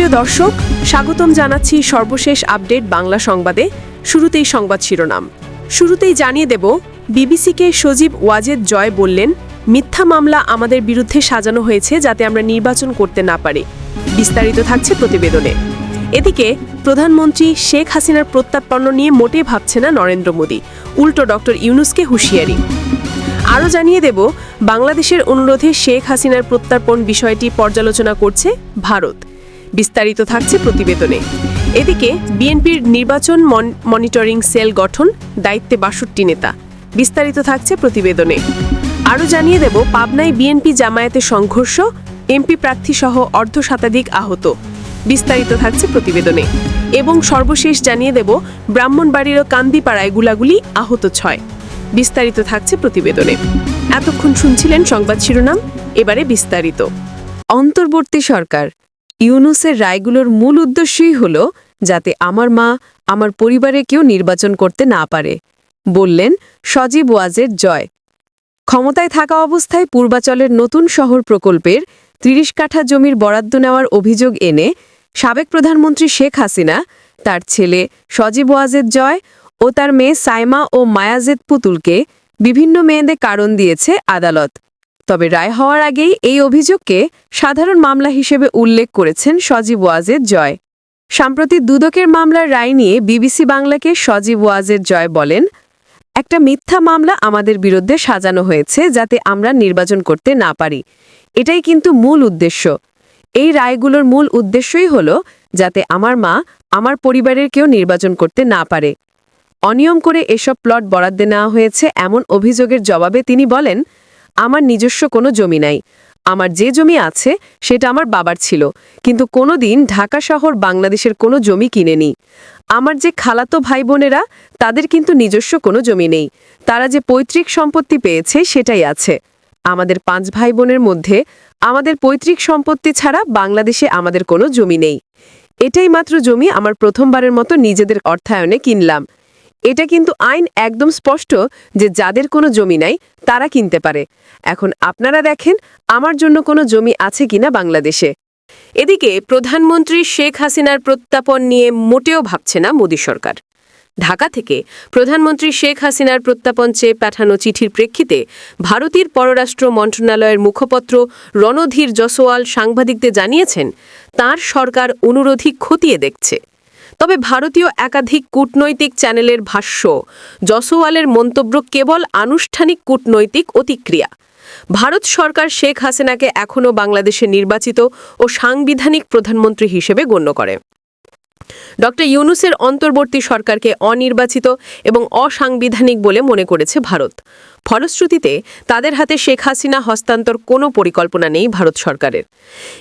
সুপ্রিয় দর্শক, স্বাগতম জানাচ্ছি সর্বশেষ আপডেট বাংলা সংবাদে। শুরুতেই সংবাদ শিরোনাম। শুরুতেই জানিয়ে দেব, বিবিসিকে সজীব ওয়াজেদ জয় বললেন, মিথ্যা মামলা আমাদের বিরুদ্ধে সাজানো হয়েছে যাতে আমরা নির্বাচন করতে না পারি। বিস্তারিত থাকছে প্রতিবেদনে। এদিকে, প্রধানমন্ত্রী শেখ হাসিনার প্রত্যাপন্ন নিয়ে মোটেই ভাবছে না নরেন্দ্র মোদী। উল্টো ডক্টর ইউনুসকে হুঁশিয়ারি। আরও জানিয়ে দেব, বাংলাদেশের অনুরোধে শেখ হাসিনার প্রত্যার্পণ বিষয়টি পর্যালোচনা করছে ভারত। বিস্তারিত থাকছে প্রতিবেদনে। এদিকে, বিএনপির নির্বাচন মন- মনিটরিং সেল গঠন, দায়িত্বে বাষট্টি নেতা। বিস্তারিত থাকছে প্রতিবেদনে। আরও জানিয়ে দেব, পাবনায় বিএনপি জামায়াতে সংঘর্ষ, এমপি প্রার্থী সহ অর্ধ শতাধিক আহত। বিস্তারিত থাকছে প্রতিবেদনে। এবং সর্বশেষ জানিয়ে দেব ব্রাহ্মণবাড়ির কান্দিপাড়ায় গুলাগুলি আহত ছয়। বিস্তারিত থাকছে প্রতিবেদনে। এতক্ষণ শুনছিলেন সংবাদ শিরোনাম, এবারে বিস্তারিত। অন্তর্বর্তী সরকার ইউনুসের রায়গুলোর মূল উদ্দেশ্যই হল যাতে আমার মা আমার পরিবারে কেউ নির্বাচন করতে না পারে। বললেন সজীব ওয়াজের জয়। ক্ষমতায় থাকা অবস্থায় পূর্বাচলের নতুন শহর প্রকল্পের তিরিশ কাঠা জমির বরাদ্দ নেওয়ার অভিযোগ এনে সাবেক প্রধানমন্ত্রী শেখ হাসিনা, তার ছেলে সজীব ওয়াজেদ জয় ও তার মেয়ে সাইমা ও মায়াজেদ পুতুলকে বিভিন্ন মেয়েদের কারণ দিয়েছে আদালত। তবে রায় হওয়ার আগেই এই অভিযোগকে সাধারণ মামলা হিসেবে উল্লেখ করেছেন সজীব ওয়াজেদ জয়। সাম্প্রতি দুদকের মামলার রায় নিয়ে বিবিসি বাংলাকে সজীব ওয়াজেদ জয় বলেন, একটা মিথ্যা মামলা আমাদের বিরুদ্ধে সাজানো হয়েছে যাতে আমরা নির্বাচন করতে না পারি। এটাই কিন্তু মূল উদ্দেশ্য। এই রায়গুলোর মূল উদ্দেশ্যই হল যাতে আমার মা আমার পরিবারের কেউ নির্বাচন করতে না পারে। অনিয়ম করে এসব প্লট বরাদ্দে নেওয়া হয়েছে এমন অভিযোগের জবাবে তিনি বলেন আমার নিজস্ব কোনো জমি নাই। আমার যে জমি আছে, সেটা আমার বাবার ছিল। কিন্তু কোনোদিন ঢাকা শহর বাংলাদেশের কোনো জমি কিনেনি। আমার যে খালাতো ভাই বোনেরা তাদের কিন্তু নিজস্ব কোনো জমি নেই। তারা যে পৈতৃক সম্পত্তি পেয়েছে, সেটাই আছে। আমাদের পাঁচ ভাই বোনের মধ্যে আমাদের পৈতৃক সম্পত্তি ছাড়া বাংলাদেশে আমাদের কোনো জমি নেই। এটাই মাত্র জমি আমার প্রথমবারের মতো নিজেদের অর্থায়নে কিনলাম। এটা কিন্তু আইন একদম স্পষ্ট যে যাদের কোনো জমি নাই, তারা কিনতে পারে। এখন আপনারা দেখেন, আমার জন্য কোনো জমি আছে কিনা বাংলাদেশে। এদিকে প্রধানমন্ত্রী শেখ হাসিনার প্রত্যাপন নিয়ে মোটেও ভাবছে না মোদী সরকার। ঢাকা থেকে প্রধানমন্ত্রী শেখ হাসিনার প্রত্যাপন চেয়ে পাঠানো চিঠির প্রেক্ষিতে ভারতীয় পররাষ্ট্র মন্ত্রণালয়ের মুখপত্র রণধীর জসওয়াল সাংবাদিকদের জানিয়েছেন, তার সরকার অনুরোধী খতিয়ে দেখছে। তবে ভারতীয় একাধিক কূটনৈতিক চ্যানেলের ভাষ্য জসওয়ালের মন্তব্য কেবল আনুষ্ঠানিক কূটনৈতিক অতিক্রিয়া। ভারত সরকার শেখ হাসিনাকে এখনও বাংলাদেশে নির্বাচিত ও সাংবিধানিক প্রধানমন্ত্রী হিসেবে গণ্য করে। ড ইউনুসের অন্তর্বর্তী সরকারকে অনির্বাচিত এবং অসাংবিধানিক বলে মনে করেছে ভারত। ফলশ্রুতিতে তাদের হাতে শেখ হাসিনা হস্তান্তর কোনো পরিকল্পনা নেই ভারত সরকারের।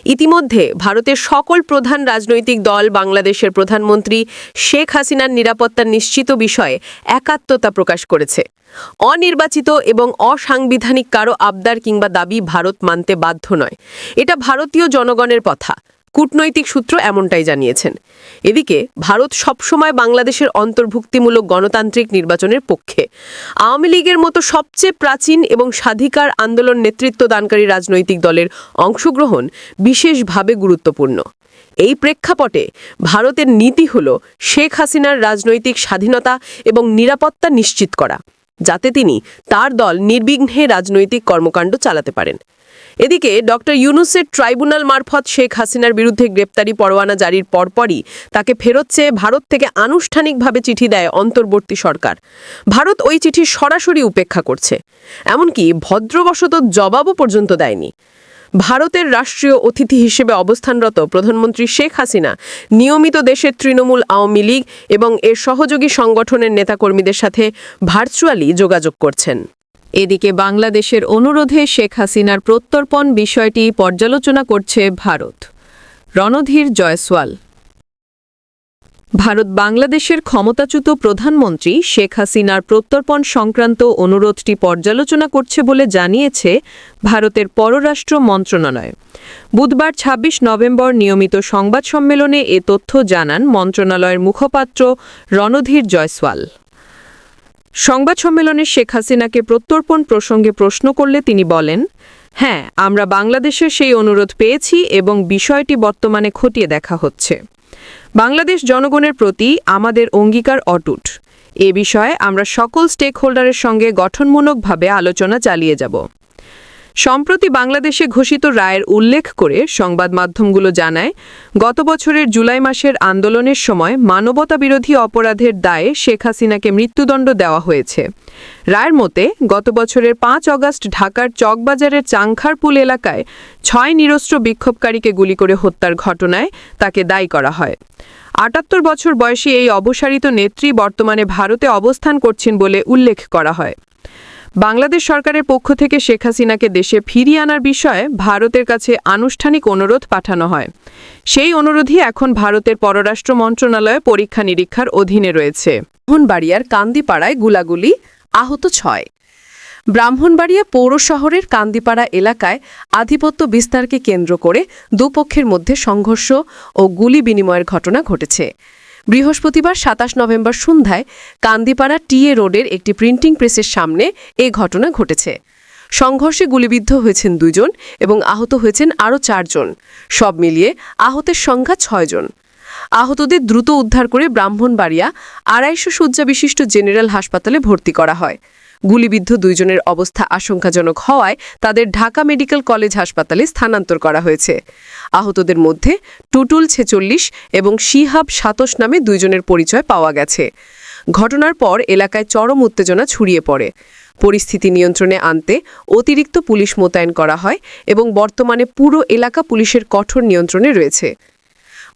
ইতিমধ্যে ভারতের সকল প্রধান রাজনৈতিক দল বাংলাদেশের প্রধানমন্ত্রী শেখ হাসিনার নিরাপত্তা নিশ্চিত বিষয়ে একাত্মতা প্রকাশ করেছে। অনির্বাচিত এবং অসাংবিধানিক কারও আবদার কিংবা দাবি ভারত মানতে বাধ্য নয়। এটা ভারতীয় জনগণের কথা। কূটনৈতিক সূত্র এমনটাই জানিয়েছেন। এদিকে, ভারত সবসময় বাংলাদেশের অন্তর্ভুক্তিমূলক গণতান্ত্রিক নির্বাচনের পক্ষে। আওয়ামী লীগের মতো সবচেয়ে প্রাচীন এবং স্বাধিকার আন্দোলন নেতৃত্ব দানকারী রাজনৈতিক দলের অংশগ্রহণ বিশেষভাবে গুরুত্বপূর্ণ। এই প্রেক্ষাপটে ভারতের নীতি হল শেখ হাসিনার রাজনৈতিক স্বাধীনতা এবং নিরাপত্তা নিশ্চিত করা। যাতে তিনি তার দল নির্বিঘ্নে রাজনৈতিক কর্মকাণ্ড চালাতে পারেন। এদিকে ডক্টর ইউনুসের ট্রাইব্যুনাল মারফত শেখ হাসিনার বিরুদ্ধে গ্রেপ্তারি পরোয়ানা জারির পরপরই তাকে ফেরত চেয়ে ভারত থেকে আনুষ্ঠানিকভাবে চিঠি দেয় অন্তর্বর্তী সরকার। ভারত ওই চিঠি সরাসরি উপেক্ষা করছে। এমনকি ভদ্রবশত জবাবও পর্যন্ত দেয়নি। ভারতের রাষ্ট্রীয় অতিথি হিসেবে অবস্থানরত প্রধানমন্ত্রী শেখ হাসিনা, নিয়মিত দেশের তৃণমূল আওয়ামী লীগ এবং এর সহযোগী সংগঠনের নেতাকর্মীদের সাথে ভার্চুয়ালি যোগাযোগ করছেন। এদিকে বাংলাদেশের অনুরোধে শেখ হাসিনার প্রত্যর্পণ বিষয়টি পর্যালোচনা করছে ভারত। রণধীর জয়সওয়াল ভারত বাংলাদেশের ক্ষমতাচ্যুত প্রধানমন্ত্রী শেখ হাসিনার প্রত্যর্পণ সংক্রান্ত অনুরোধটি পর্যালোচনা করছে বলে জানিয়েছে ভারতের পররাষ্ট্র মন্ত্রণালয়। বুধবার ২৬ নভেম্বর নিয়মিত সংবাদ সম্মেলনে এ তথ্য জানান মন্ত্রণালয়ের মুখপাত্র রণধীর জয়সওয়াল। সংবাদ সম্মেলনে শেখ হাসিনাকে প্রত্যর্পণ প্রসঙ্গে প্রশ্ন করলে তিনি বলেন হ্যাঁ আমরা বাংলাদেশের সেই অনুরোধ পেয়েছি এবং বিষয়টি বর্তমানে খতিয়ে দেখা হচ্ছে। বাংলাদেশ জনগণের প্রতি আমাদের অঙ্গীকার অটুট। এ বিষয়ে আমরা সকল স্টেকহোল্ডারের সঙ্গে গঠনমূলকভাবে আলোচনা চালিয়ে যাব। সম্প্রতি বাংলাদেশে ঘোষিত রায়ের উল্লেখ করে সংবাদ মাধ্যমগুলো জানায়, গত বছরের জুলাই মাসের আন্দোলনের সময় মানবতা বিরোধী অপরাধের দায়ে শেখ হাসিনাকে মৃত্যুদণ্ড দেওয়া হয়েছে। রায়ের মতে, গত বছরের পাঁচ অগস্ট ঢাকার চকবাজারের চাংখারপুল এলাকায় ছয় নিরস্ত্র বিক্ষোভকারীকে গুলি করে হত্যার ঘটনায় তাকে দায়ী করা হয়। আটাত্তর বছর বয়সী এই অবসারিত নেত্রী বর্তমানে ভারতে অবস্থান করছেন বলে উল্লেখ করা হয়। বাংলাদেশ সরকারের পক্ষ থেকে শেখ হাসিনাকে দেশে ফিরিয়ে আনার বিষয়ে ভারতের কাছে আনুষ্ঠানিক অনুরোধ পাঠানো হয়। সেই অনুরোধই এখন ভারতের পররাষ্ট্র মন্ত্রণালয়ে পরীক্ষা নিরীক্ষার অধীনে রয়েছে। ব্রাহ্মণবাড়িয়ার কান্দিপাড়ায় গুলাগুলি আহত ছয়। ব্রাহ্মণবাড়িয়া পৌর শহরের কান্দিপাড়া এলাকায় আধিপত্য বিস্তারকে কেন্দ্র করে দুপক্ষের মধ্যে সংঘর্ষ ও গুলি বিনিময়ের ঘটনা ঘটেছে। বৃহস্পতিবার সাতাশ নভেম্বর সন্ধ্যায় কান্দিপাড়া টিএ রোডের একটি প্রিন্টিং প্রেসের সামনে এ ঘটনা ঘটেছে। সংঘর্ষে গুলিবিদ্ধ হয়েছেন দুজন এবং আহত হয়েছেন আরও চারজন। সব মিলিয়ে আহতের সংখ্যা ছয়জন আহতদের দ্রুত উদ্ধার করে ব্রাহ্মণবাড়িয়া আড়াইশো শয্যা বিশিষ্ট জেনারেল হাসপাতালে ভর্তি করা হয়। গুলিবিদ্ধ দুইজনের অবস্থা আশঙ্কাজনক হওয়ায় তাদের ঢাকা মেডিকেল কলেজ হাসপাতালে স্থানান্তর করা হয়েছে। আহতদের মধ্যে টুটুল ছেচল্লিশ এবং শিহাব সাতশ নামে দুইজনের পরিচয় পাওয়া গেছে। ঘটনার পর এলাকায় চরম উত্তেজনা ছড়িয়ে পড়ে। পরিস্থিতি নিয়ন্ত্রণে আনতে অতিরিক্ত পুলিশ মোতায়েন করা হয় এবং বর্তমানে পুরো এলাকা পুলিশের কঠোর নিয়ন্ত্রণে রয়েছে।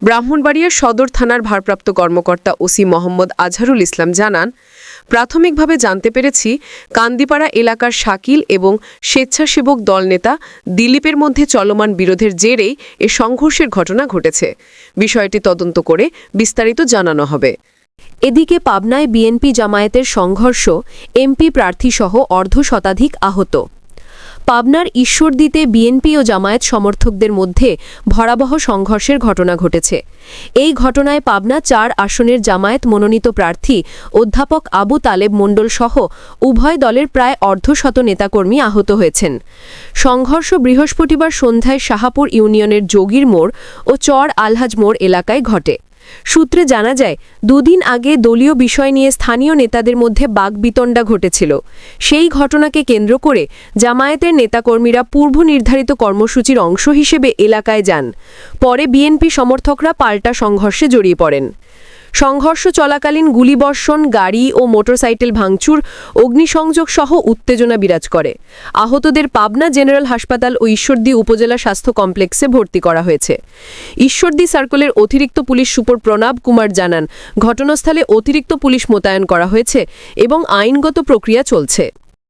ব্রাহ্মণবাড়িয়ার সদর থানার ভারপ্রাপ্ত কর্মকর্তা ওসি মোহাম্মদ আজহারুল ইসলাম জানান, প্রাথমিকভাবে জানতে পেরেছি কান্দিপাড়া এলাকার শাকিল এবং স্বেচ্ছাসেবক দলনেতা দিলীপের মধ্যে চলমান বিরোধের জেরেই এ সংঘর্ষের ঘটনা ঘটেছে। বিষয়টি তদন্ত করে বিস্তারিত জানানো হবে। এদিকে পাবনায় বিএনপি জামায়াতের সংঘর্ষ, এমপি প্রার্থীসহ অর্ধ শতাধিক আহত। পাবনার ঈশ্বরদীতে বিএনপি ও জামায়াত সমর্থকদের মধ্যে ভয়াবহ সংঘর্ষের ঘটনা ঘটেছে। এই ঘটনায় পাবনা চার আসনের জামায়াত মনোনীত প্রার্থী অধ্যাপক আবু তালেব মণ্ডল সহ উভয় দলের প্রায় অর্ধশত নেতাকর্মী আহত হয়েছেন। সংঘর্ষ বৃহস্পতিবার সন্ধ্যায় শাহাপুর ইউনিয়নের যোগীর মোড় ও চর আলহাজ মোড় এলাকায় ঘটে। সূত্রে জানা যায়, দুদিন আগে দলীয় বিষয় নিয়ে স্থানীয় নেতাদের মধ্যে বাগবিতণ্ডা ঘটেছিল। সেই ঘটনাকে কেন্দ্র করে জামায়াতের নেতাকর্মীরা পূর্ব নির্ধারিত কর্মসূচির অংশ হিসেবে এলাকায় যান। পরে বিএনপি সমর্থকরা পাল্টা সংঘর্ষে জড়িয়ে পড়েন। সংঘর্ষ চলাকালীন গুলিবর্ষণ, গাড়ি ও মোটরসাইকেল ভাঙচুর, অগ্নিসংযোগ সহ উত্তেজনা বিরাজ করে। আহতদের পাবনা জেনারেল হাসপাতাল ও ঈশ্বরদী উপজেলা স্বাস্থ্য কমপ্লেক্সে ভর্তি করা হয়েছে। ঈশ্বরদী সার্কলের অতিরিক্ত পুলিশ সুপর প্রণব কুমার জানান, ঘটনাস্থলে অতিরিক্ত পুলিশ মোতায়েন করা হয়েছে এবং আইনগত প্রক্রিয়া চলছে।